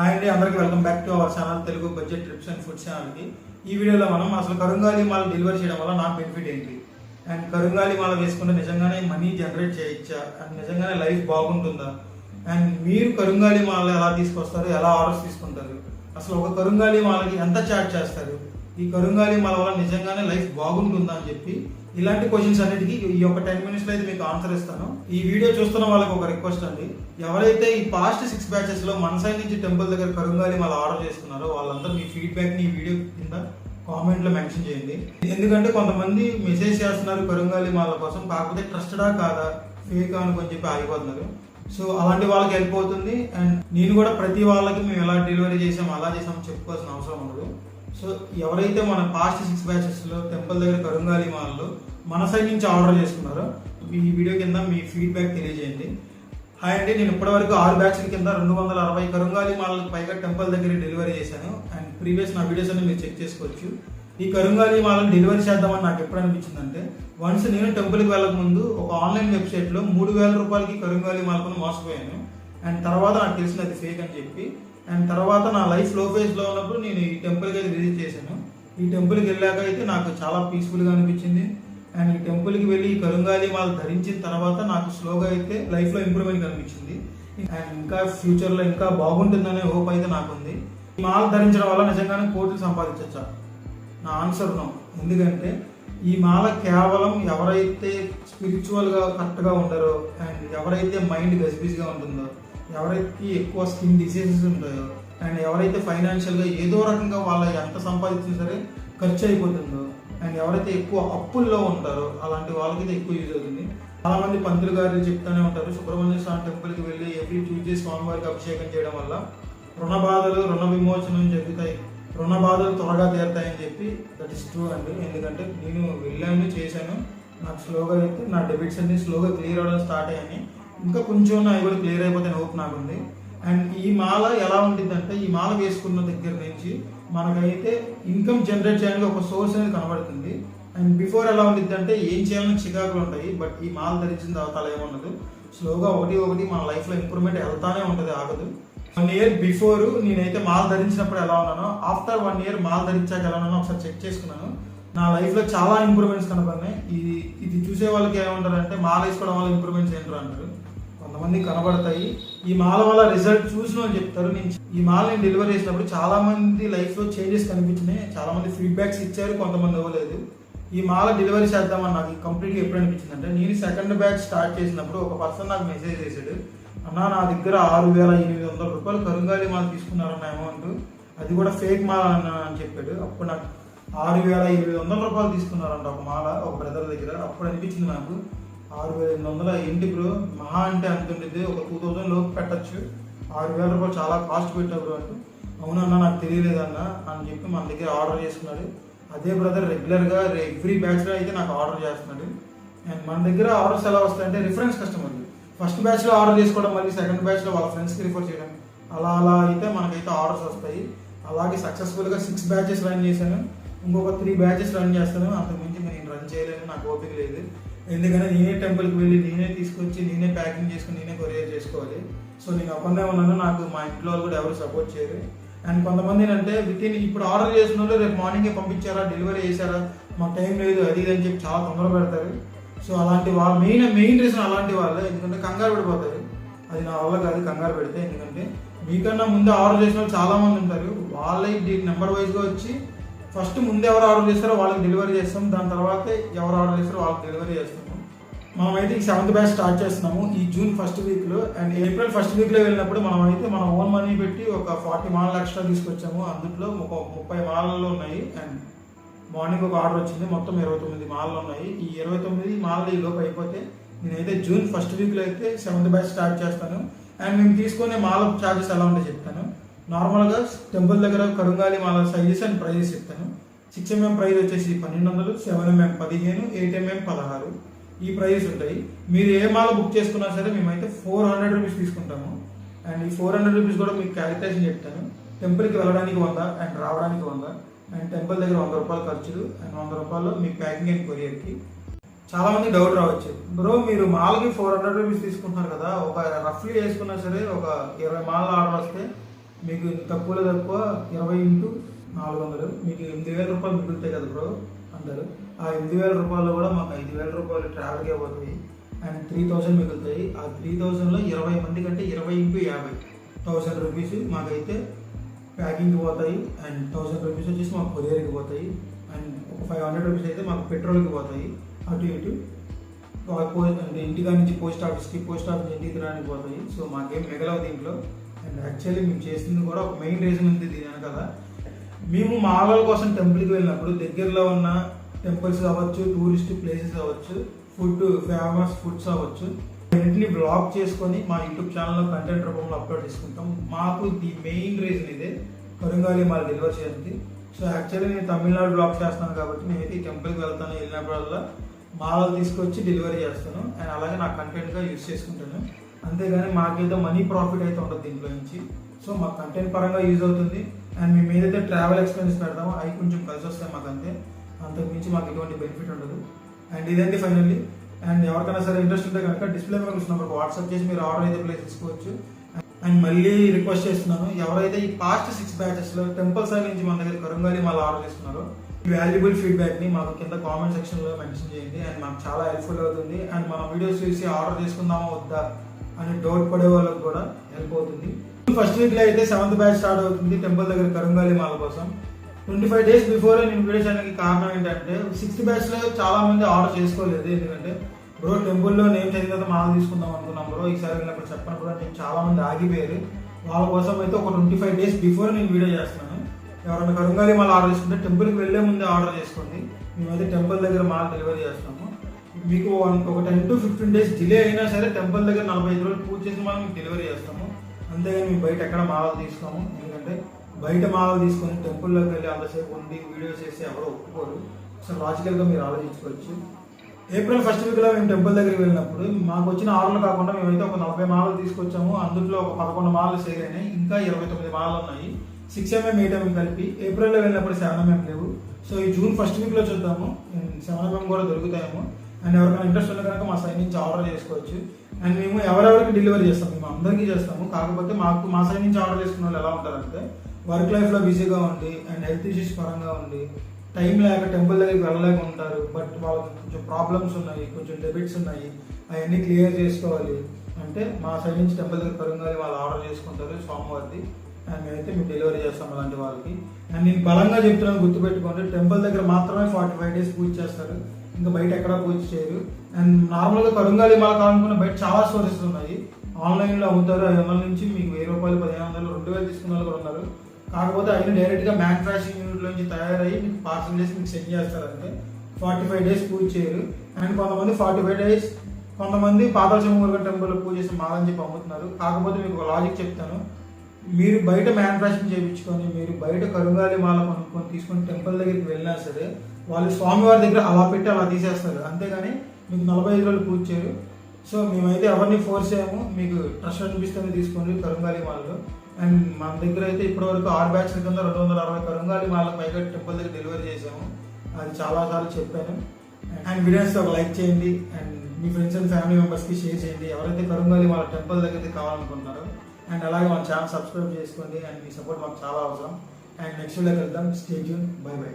Hi అండి అందరికి welcome back to our channel Telugu budget trips and food ఛానల్కి ఈ వీడియోలో మనం అసలు కరుంగాలి మాల డెలివరీ చేయడం వల్ల నాకు బెనిఫిట్ ఏంటి? అండ్ కరుంగాలి మాల వేసుకుంటే నిజంగానే మనీ జనరేట్ చేయొచ్చా? అండ్ నిజంగానే లైఫ్ బాగుంటుందా? అండ్ మీరు కరుంగాలి మాల ఎలా తీసుకొస్తారు? ఎలా ఆర్డర్స్ తీసుకుంటారు? అసలు ఒక కరుంగాలి మాలకి ఎంత చార్జ్ చేస్తారు? ఈ కరుంగాలి మాల వల్ల నిజంగానే లైఫ్ బాగుంటుందా అని చెప్పి ఇలాంటి క్వశ్చన్స్ అన్నిటికీ ఈ ఒక టెన్ మినిట్స్లో అయితే మీకు ఆన్సర్ ఇస్తాను. ఈ వీడియో చూస్తున్న వాళ్ళకి ఒక రిక్వెస్ట్ అండి. ఎవరైతే ఈ పాస్ట్ సిక్స్ బ్యాచెస్లో మన సైడ్ నుంచి టెంపుల్ దగ్గర కరుంగాలి మళ్ళీ ఆర్డర్ చేసుకున్నారో వాళ్ళందరూ మీ ఫీడ్బ్యాక్ని ఈ వీడియో కింద కామెంట్లో మెన్షన్ చేయండి. ఎందుకంటే కొంతమంది మెసేజ్ చేస్తున్నారు కరుంగాలి మాల కోసం కాకపోతే ట్రస్టడా కాదా ఫేక్ అనుకొని చెప్పి ఆగిపోతున్నారు. సో అలాంటి వాళ్ళకి హెల్ప్ అవుతుంది. అండ్ నేను కూడా ప్రతి వాళ్ళకి మేము ఎలా డెలివరీ చేసాం అలా చేసాం చెప్పుకోవాల్సిన అవసరం ఉండదు. సో ఎవరైతే మన పాస్ట్ సిక్స్ బ్యాచెస్లో టెంపుల్ దగ్గర కరుంగాలి మాల్లో మన సైడ్ నుంచి ఆర్డర్ చేసుకున్నారో ఈ వీడియో కింద మీ ఫీడ్బ్యాక్ తెలియజేయండి. హాయ్ అండి నేను ఇప్పటివరకు ఆరు బ్యాచ్ల కింద రెండు వందల అరవై కరుంగాలి మాలకు పైగా టెంపుల్ దగ్గర డెలివరీ చేశాను. అండ్ ప్రీవియస్ నా వీడియోస్ అన్ని మీరు చెక్ చేసుకోవచ్చు. ఈ కరుంగాలి మాలను డెలివరీ చేద్దామని నాకు ఎప్పుడు అనిపించిందంటే వన్స్ నేను టెంపుల్కి వెళ్ళక ముందు ఒక ఆన్లైన్ వెబ్సైట్లో మూడు వేల రూపాయలకి కరుంగాలి మాలకు మోసపోయాను. అండ్ తర్వాత నాకు తెలిసిన అది ఫేక్ అని చెప్పి అండ్ తర్వాత నా లైఫ్లో ఫేజ్లో ఉన్నప్పుడు నేను ఈ టెంపుల్కి అయితే విజిట్ చేశాను. ఈ టెంపుల్కి వెళ్ళాక అయితే నాకు చాలా పీస్ఫుల్గా అనిపించింది. అండ్ ఈ టెంపుల్కి వెళ్ళి ఈ కరుంగాలి మాల ధరించిన తర్వాత నాకు స్లోగా అయితే లైఫ్లో ఇంప్రూవ్మెంట్ కనిపించింది. అండ్ ఇంకా ఫ్యూచర్లో ఇంకా బాగుంటుందనే హోప్ అయితే నాకు ఉంది ఈ మాల ధరించడం వల్ల నిజంగానే కోట్లు సంపాదించచ్చా? నా ఆన్సర్ నో ఎందుకంటే ఈ మాల కేవలం ఎవరైతే స్పిరిచువల్గా కరెక్ట్గా ఉంటారో అండ్ ఎవరైతే మైండ్ గజిబిజిగా ఉంటుందో ఎవరైతే ఎక్కువ స్కిన్ డిసీజెస్ ఉంటాయో అండ్ ఎవరైతే ఫైనాన్షియల్గా ఏదో రకంగా వాళ్ళ ఎంత సంపాదించినా సరే ఖర్చు అయిపోతుందో అండ్ ఎవరైతే ఎక్కువ అప్పుల్లో ఉంటారో అలాంటి వాళ్ళకి ఎక్కువ యూజ్ అవుతుంది. చాలామంది పంతులు గారు చెప్తానే ఉంటారు సుబ్రహ్మణ్య స్వామి టెంపుల్కి వెళ్ళి ఎవ్రీ ట్యూస్డే స్వామివారికి అభిషేకం చేయడం వల్ల రుణ బాధలు రుణ విమోచనం జరుగుతాయి. రుణ బాధలు త్వరగా తీరుతాయని చెప్పి దట్ ఇస్ ట్రూ అండి. ఎందుకంటే నేను వెళ్ళాను చేశాను. నాకు స్లోగా అయితే నా డెబిట్స్ అన్ని స్లోగా క్లియర్ అవ్వడం స్టార్ట్ అయ్యాయి. ఇంకా కొంచెం అవి కూడా క్లియర్ అయిపోతే హోప్ నాకుంది. అండ్ ఈ మాల ఎలా ఉంటుంది అంటే ఈ మాల వేసుకున్న దగ్గర నుంచి మనకైతే ఇన్కమ్ జనరేట్ చేయడానికి ఒక సోర్స్ అనేది కనబడుతుంది. అండ్ బిఫోర్ ఎలా ఉండిద్ది అంటే ఏం చేయాలని చికాకులు ఉంటాయి బట్ ఈ మాల ధరించిన తర్వాత అలా ఏముండదు స్లోగా ఒకటి ఒకటి మన లైఫ్లో ఇంప్రూవ్మెంట్ వెళ్తానే ఉంటుంది ఆగదు. వన్ ఇయర్ బిఫోర్ నేనైతే మాల ధరించినప్పుడు ఎలా ఉన్నానో ఆఫ్టర్ వన్ ఇయర్ మాల ధరించాక ఎలా ఉన్నానో ఒకసారి చెక్ చేసుకున్నాను. నా లైఫ్లో చాలా ఇంప్రూవ్మెంట్స్ కనపడినాయి. ఇది ఇది చూసే వాళ్ళకి ఏమంటారు అంటే మాల వేసుకోవడం వల్ల ఇంప్రూవ్మెంట్స్ ఏంటో అంటారు. కొంతమంది కనబడతాయి. ఈ మాల వల్ల రిజల్ట్ చూసిన చెప్తారు. నేను ఈ మాల నేను డెలివరీ చేసినప్పుడు చాలా మంది లైఫ్లో చేంజెస్ కనిపించినాయి. చాలా మంది ఫీడ్బ్యాక్స్ ఇచ్చారు కొంతమంది ఇవ్వలేదు. ఈ మాల డెలివరీ చేద్దామని నాకు కంప్లీట్గా ఎప్పుడు అనిపించింది అంటే నేను సెకండ్ బ్యాచ్ స్టార్ట్ చేసినప్పుడు ఒక పర్సన్ నాకు మెసేజ్ చేశాడు. అన్నా నా దగ్గర ఆరు వేల ఎనిమిది వందల రూపాయలు కరుంగాలి మాల తీసుకున్నారన్న అమౌంట్ అది కూడా ఫేక్ మాల అన్న అని చెప్పాడు. అప్పుడు నాకు ఆరు వేల ఎనిమిది వందల రూపాయలు తీసుకున్నారంట ఒక మాల ఒక బ్రదర్ దగ్గర. అప్పుడు అనిపించింది నాకు ఆరు వేల ఎనిమిది వందల ఏంటి బ్రో? మహా అంటే అంత ఉండేది. ఒక టూ థౌసండ్ లోపు పెట్టచ్చు. ఆరు వేల రూపాయలు చాలా కాస్ట్ పెట్టావు బ్రో అంటే. అవునన్నా నాకు తెలియలేదన్న అని చెప్పి మన దగ్గర ఆర్డర్ చేసుకున్నాడు అదే బ్రదర్ రెగ్యులర్గా ఎవ్రీ బ్యాచ్లో అయితే నాకు ఆర్డర్ చేస్తున్నాడు. అండ్ మన దగ్గర ఆర్డర్స్ ఎలా వస్తాయంటే రిఫరెన్స్ కస్టమర్ ఫస్ట్ బ్యాచ్లో ఆర్డర్ చేసుకోవడం మళ్ళీ సెకండ్ బ్యాచ్లో వాళ్ళ ఫ్రెండ్స్కి రిఫర్ చేయడం. అలా అలా అయితే మనకైతే ఆర్డర్స్ వస్తాయి. అలాగే సక్సెస్ఫుల్గా సిక్స్ బ్యాచెస్ రన్ చేశాను. ఇంకొక త్రీ బ్యాచెస్ రన్ చేస్తాను. అంతకుమించి నేను రన్ చేయలేను. నాకు ఓపిక లేదు. ఎందుకంటే నేనే టెంపుల్కి వెళ్ళి నేనే తీసుకొచ్చి నేనే ప్యాకింగ్ చేసుకుని నేనే కొరియర్ చేసుకోవాలి. సో నేను ఒక్కనే ఉన్నాను నాకు మా ఇంట్లో వాళ్ళు కూడా ఎవరు సపోర్ట్ చేయరు. అండ్ కొంతమంది ఏంటంటే విత్ ఇన్ ఇప్పుడు ఆర్డర్ చేసిన వాళ్ళు రేపు మార్నింగే పంపించారా డెలివరీ చేశారా మాకు టైం లేదు అది ఇది అని చెప్పి చాలా తొందర పెడతారు. సో అలాంటి వాళ్ళ మెయిన్ మెయిన్ రీజన్ అలాంటి వాళ్ళే ఎందుకంటే కంగారు పడిపోతారు. అది నా వల్ల కాదు కంగారు పెడితే ఎందుకంటే మీకన్నా ముందే ఆర్డర్ చేసిన వాళ్ళు చాలామంది ఉంటారు. వాళ్ళే నెంబర్ వైజ్గా వచ్చి ఫస్ట్ ముందు ఎవరు ఆర్డర్ చేస్తారో వాళ్ళకి డెలివరీ చేస్తాం. దాని తర్వాత ఎవరు ఆర్డర్ చేస్తారో వాళ్ళకి డెలివరీ చేస్తాము మనం అయితే ఈ సెవెంత్ బ్యాచ్ స్టార్ట్ చేస్తున్నాము. ఈ జూన్ ఫస్ట్ వీక్లో అండ్ ఏప్రిల్ ఫస్ట్ వీక్లో వెళ్ళినప్పుడు మనం అయితే మన ఓన్ మనీ పెట్టి ఒక ఫార్టీ మాలలు ఎక్స్ట్రా తీసుకొచ్చాము. అందులో ఒక ముప్పై మాలలు ఉన్నాయి. అండ్ మార్నింగ్ ఒక ఆర్డర్ వచ్చింది. మొత్తం ఇరవై తొమ్మిది మాలలు ఉన్నాయి. ఈ ఇరవై తొమ్మిది మాలలు ఈ లోపు అయిపోతే నేనైతే జూన్ ఫస్ట్ వీక్లో అయితే సెవెంత్ బ్యాచ్ స్టార్ట్ చేస్తాను. అండ్ మేము తీసుకునే మాల ఛార్జెస్ ఎలా ఉంటాయో చెప్తాను. నార్మల్గా టెంపుల్ దగ్గర కరుంగాలి మాల సైజెస్ అండ్ ప్రైజెస్ చెప్తాను. సిక్స్ ఎంఎం ప్రైజ్ వచ్చేసి పన్నెండు వందలు సెవెన్ ఎంఎం పదిహేను ఎయిట్ ఎంఎం పదహారు. ఈ ప్రైజెస్ ఉంటాయి. మీరు ఏ మాల బుక్ చేసుకున్నా సరే మేమైతే ఫోర్ హండ్రెడ్ రూపీస్ తీసుకుంటాము. అండ్ ఈ ఫోర్ హండ్రెడ్ రూపీస్ కూడా మీకు క్యాలిక్యులేషన్ చెప్తాను. టెంపుల్కి వెళ్ళడానికి వంద అండ్ రావడానికి వంద. అండ్ టెంపుల్ దగ్గర వంద రూపాయలు ఖర్చులు అండ్ వంద రూపాయలు మీ ప్యాకింగ్ అండ్ కొరియర్కి. చాలా మంది డౌట్ రావచ్చు. బ్రో మీరు మాల్కి ఫోర్ హండ్రెడ్ రూపీస్ తీసుకుంటున్నారు కదా. ఒక రఫ్లీ వేసుకున్నా సరే ఒక ఇరవై మాల ఆర్డర్ వస్తే మీకు తక్కువలో తక్కువ ఇరవై ఇంటూ నాలుగు వందలు. మీకు ఎనిమిది వేల రూపాయలు మిగులుతాయి కదా బ్రో అందరు. ఆ ఎనిమిది వేల రూపాయలు కూడా మాకు ఐదు వేల రూపాయలు ట్రావెల్కే పోతాయి. అండ్ త్రీ థౌసండ్ మిగులుతాయి. ఆ త్రీ థౌసండ్లో ఇరవై మంది కంటే ఇరవై ఇంటూ యాభై థౌసండ్ రూపీస్ మాకైతే ప్యాకింగ్కి పోతాయి. అండ్ థౌసండ్ రూపీస్ వచ్చేసి మాకు కొరియర్కి పోతాయి. అండ్ ఒక ఫైవ్ హండ్రెడ్ రూపీస్ అయితే మాకు పెట్రోల్కి పోతాయి. అటు ఇటు ఆ అంటే ఇంటికా నుంచి పోస్ట్ ఆఫీస్కి పోస్ట్ ఆఫీస్ ఇంటికి రానికి పోతాయి. సో మాకేం మిగలవు దీంట్లో. అండ్ యాక్చువల్లీ మేము చేసింది కూడా ఒక మెయిన్ రీజన్ ఉంది దీని వెనకాల. మేము మా ఆలయాల కోసం టెంపుల్కి వెళ్ళినప్పుడు దగ్గరలో ఉన్న టెంపుల్స్ అవ్వచ్చు టూరిస్ట్ ప్లేసెస్ అవ్వచ్చు ఫుడ్ ఫేమస్ ఫుడ్స్ అవ్వచ్చు అన్నింటిని బ్లాగ్ చేసుకొని మా యూట్యూబ్ ఛానల్లో కంటెంట్ రూపంలో అప్లోడ్ చేసుకుంటాం. మాకు ది మెయిన్ రీజన్ ఇదే. కరుంగాలి మాకు డెలివర్ చేయండి సో యాక్చువల్లీ నేను తమిళనాడు బ్లాగ్ చేస్తాను కాబట్టి నేనైతే ఈ టెంపుల్కి వెళ్తాను. వెళ్ళినప్పుడల్లా మాలలు తీసుకొచ్చి డెలివరీ చేస్తాను. అండ్ అలాగే నా కంటెంట్గా యూస్ చేసుకుంటాను. అంతేగాని మాకేదో మనీ ప్రాఫిట్ అయితే ఉండదు దీంట్లో నుంచి. సో మా కంటెంట్ పరంగా యూజ్ అవుతుంది. అండ్ మేము ఏదైతే ట్రావెల్ ఎక్స్పెన్స్ పెడతామో అవి కొంచెం కలిసి వస్తాయి మాకు అంతే అంతకు మించి మాకు ఎటువంటి బెనిఫిట్ ఉండదు. అండ్ ఇదండి ఫైనల్లీ అండ్ ఎవరికైనా సరే ఇంట్రెస్ట్ ఉంటే కనుక డిస్ప్లే మీద వచ్చినప్పుడు వాట్సాప్ చేసి మీరు ఆర్డర్ అయితే ప్లేస్ తీసుకోవచ్చు. అండ్ మళ్ళీ రిక్వెస్ట్ చేస్తున్నాను ఎవరైతే ఈ పాస్ట్ సిక్స్ బ్యాచెస్లో టెంపుల్ సైడ్ నుంచి మన దగ్గర కరుంగాలి మళ్ళీ ఆర్డర్ చేస్తున్నారో వాల్యుబుల్ ఫీడ్బ్యాక్ని మాకు కింద కామెంట్ సెక్షన్లో మెన్షన్ చేయండి. అండ్ మాకు చాలా హెల్ప్ఫుల్ అవుతుంది. అండ్ మన వీడియోస్ చూసి ఆర్డర్ చేసుకుందామా వద్దా? అని డౌట్ పడే వాళ్ళకి కూడా హెల్ప్ అవుతుంది. ఫస్ట్ వీక్లో అయితే సెవెంత్ బ్యాచ్ స్టార్ట్ అవుతుంది టెంపుల్ దగ్గర కరుంగాలి మాల కోసం. ట్వంటీ ఫైవ్ డేస్ బిఫోర్ నేను వీడియో చేయడానికి కారణం ఏంటంటే సిక్స్త్ బ్యాచ్లో చాలా మంది ఆర్డర్ చేసుకోలేదు. ఎందుకంటే బ్రో టెంపుల్లో నేను చదివిన తర్వాత మాల తీసుకుందాం అనుకున్నాం బ్రో ఈసారి వెళ్ళినప్పుడు చెప్పను కూడా నేను చాలా మంది ఆగిపోయారు. వాళ్ళ కోసం అయితే ఒక ట్వంటీ ఫైవ్ డేస్ బిఫోర్ నేను వీడియో చేస్తున్నాను. ఎవరైనా కరుంగాలి మాల ఆర్డర్ చేసుకుంటే టెంపుల్కి వెళ్ళే ముందే ఆర్డర్ చేసుకోండి. మేమైతే టెంపుల్ దగ్గర మాల డెలివరీ చేస్తాము మీకు వన్- ఒక ten to fifteen days delay అయినా సరే టెంపుల్ దగ్గర నలభై ఐదు రోజులు పూజ చేసి మనం డెలివరీ చేస్తాము. అంతేగాని మేము బయట ఎక్కడ మాలలు తీసుకోము. ఎందుకంటే బయట మాలలు తీసుకొని టెంపుల్లోకి వెళ్ళి అంతసేపు ఉండి వీడియోస్ చేసి ఎవరో ఒప్పుకోరు. సో లాజికల్గా మీరు ఆలోచించుకోవచ్చు. ఏప్రిల్ ఫస్ట్ వీక్లో మేము టెంపుల్ దగ్గరికి వెళ్ళినప్పుడు మాకు వచ్చిన ఆర్డర్లు కాకుండా మేమైతే ఒక నలభై మాలలు తీసుకొచ్చాము. అందులో ఒక పదకొండు మాలలు సేల్ అయినాయి. ఇంకా ఇరవై తొమ్మిది మాలలు ఉన్నాయి. సిక్స్ ఎంఎం ఎయిట్ ఎంఎం కలిపి ఏప్రిల్లో వెళ్ళినప్పుడు సెవెన్ ఎంఎం లేవు. సో ఈ జూన్ ఫస్ట్ వీక్లో చూద్దాము. Hmm, సెవెన్ ఎంఎం కూడా దొరుకుతాయేమో. అండ్ ఎవరికైనా ఇంట్రెస్ట్ ఉన్న కనుక మా సైడ్ నుంచి ఆర్డర్ చేసుకోవచ్చు. అండ్ మేము ఎవరెవరికి డెలివరీ చేస్తాం మేము అందరికీ చేస్తాము. కాకపోతే మాకు మా సైడ్ నుంచి ఆర్డర్ చేసుకున్న వాళ్ళు ఎలా ఉంటారంటే వర్క్ లైఫ్లో బిజీగా ఉండి అండ్ హెల్త్ ఇష్యూస్ పరంగా ఉండి టైం లేక టెంపుల్ దగ్గరికి వెళ్ళలేక ఉంటారు. బట్ వాళ్ళకి కొంచెం ప్రాబ్లమ్స్ ఉన్నాయి కొంచెం డెబిట్స్ ఉన్నాయి. అవన్నీ క్లియర్ చేసుకోవాలి. అంటే మా సైడ్ నుంచి టెంపుల్ దగ్గర కరుంగాలి వాళ్ళు ఆర్డర్ చేసుకుంటారు సోమవారిది అండ్ మేమైతే మేము డెలివరీ చేస్తాం అలాంటి వాళ్ళకి. అండ్ నేను బలంగా చెప్తున్నాను గుర్తుపెట్టుకోండి టెంపుల్ దగ్గర మాత్రమే ఫార్టీ ఫైవ్ డేస్ పూజ చేస్తారు. ఇంకా బయట ఎక్కడా పూజ చేయరు. అండ్ నార్మల్గా కరుంగాలి మాల కావాలనుకున్న బయట చాలా స్టోరీస్ ఉన్నాయి. ఆన్లైన్లో అమ్ముతారు ఐదు వందల నుంచి మీకు వెయ్యి రూపాయలు పదిహేను వందలు రెండు వేలు తీసుకున్న వాళ్ళు కూడా ఉన్నారు. కాకపోతే అయినా డైరెక్ట్గా మ్యానుఫ్యాక్చరింగ్ యూనిట్ నుంచి తయారయ్యి మీకు పార్సల్ చేసి మీకు సెండ్ చేస్తారంటే ఫార్టీ ఫైవ్ డేస్ పూజ చేయరు. అండ్ కొంతమంది ఫార్టీ ఫైవ్ డేస్ కొంతమంది పాతాళ సింహమురుగన్ టెంపుల్ పూజ చేసి మాలని చెప్పి అమ్ముతున్నారు. కాకపోతే మీకు ఒక లాజిక్ చెప్తాను. మీరు బయట మ్యానుఫ్యాక్చరింగ్ చేయించుకొని మీరు బయట కరుంగాలి మాల కొనుక్కొని తీసుకొని టెంపుల్ దగ్గరికి వెళ్ళినా సరే వాళ్ళు స్వామివారి దగ్గర అలా పెట్టి అలా తీసేస్తారు. అంతేగాని మీకు నలభై ఐదు రోజులు పూజ చేయరు. సో మేమైతే ఎవరిని ఫోర్స్ చేయము. మీకు ట్రస్ట్ అనిపిస్తేనే తీసుకోండి కరుంగాలి మాలలో. అండ్ మన దగ్గర అయితే ఇప్పటివరకు ఆరు బ్యాగ్స్ కింద రెండు వందల అరవై కరుంగాలి మాల పైగా టెంపుల్ దగ్గర డెలివరీ చేసాము అది చాలా సార్లు చెప్పాను. అండ్ వీడియోస్ ఒక లైక్ చేయండి. అండ్ మీ ఫ్రెండ్స్ అండ్ ఫ్యామిలీ మెంబర్స్కి షేర్ చేయండి. ఎవరైతే కరుంగాలి వాళ్ళ టెంపుల్ దగ్గరికి కావాలనుకుంటున్నారో అండ్ అలాగే మన ఛానల్ సబ్స్క్రైబ్ చేసుకోండి అండ్ మీ సపోర్ట్ మాకు చాలా అవసరం. అండ్ నెక్స్ట్ వీడియో వెళ్దాం స్టేట్యూన్ బై బై